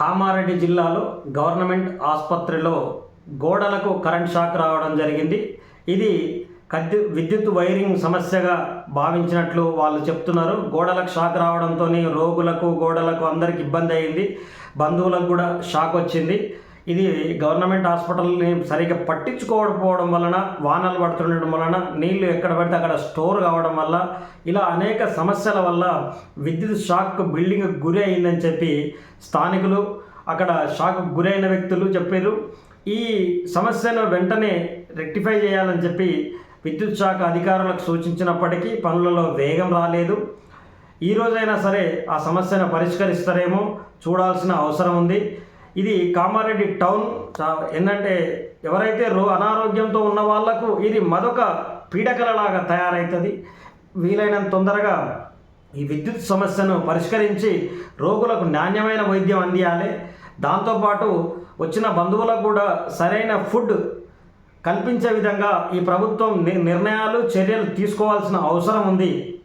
కామారెడ్డి జిల్లాలో గవర్నమెంట్ ఆసుపత్రిలో గోడలకు కరెంట్ షాక్ రావడం జరిగింది. ఇది కద్దు విద్యుత్ వైరింగ్ సమస్యగా భావించినట్లు వాళ్ళు చెప్తున్నారు. గోడలకు షాక్ రావడంతో రోగులకు గోడలకు అందరికి ఇబ్బంది అయింది. బంధువులకు కూడా షాక్ వచ్చింది. ఇది గవర్నమెంట్ హాస్పిటల్ని సరిగ్గా పట్టించుకోకపోవడం వలన వానలు పడుతుండడం వలన నీళ్ళు ఎక్కడ పడితే అక్కడ స్టోర్ కావడం వల్ల ఇలా అనేక సమస్యల వల్ల విద్యుత్ షాక్ బిల్డింగ్ గురి అయిందని చెప్పి స్థానికులు అక్కడ షాక్ గురైన వ్యక్తులు చెప్పారు. ఈ సమస్యను వెంటనే రెక్టిఫై చేయాలని చెప్పి విద్యుత్ శాఖ అధికారులకు సూచించినప్పటికీ పనులలో వేగం రాలేదు. ఈ రోజైనా సరే ఆ సమస్యను పరిష్కరిస్తారేమో చూడాల్సిన అవసరం ఉంది. ఇది కామారెడ్డి టౌన్ ఏంటంటే ఎవరైతే రో అనారోగ్యంతో ఉన్న వాళ్ళకు ఇది మరొక పీడకలలాగా తయారవుతుంది వీలైనంత తొందరగా ఈ విద్యుత్ సమస్యను పరిష్కరించి రోగులకు నాణ్యమైన వైద్యం అందియాలి. దాంతోపాటు వచ్చిన బంధువులకు కూడా సరైన ఫుడ్ కల్పించే విధంగా ఈ ప్రభుత్వం ని- నిర్ణయాలు చర్యలు తీసుకోవాల్సిన అవసరం ఉంది.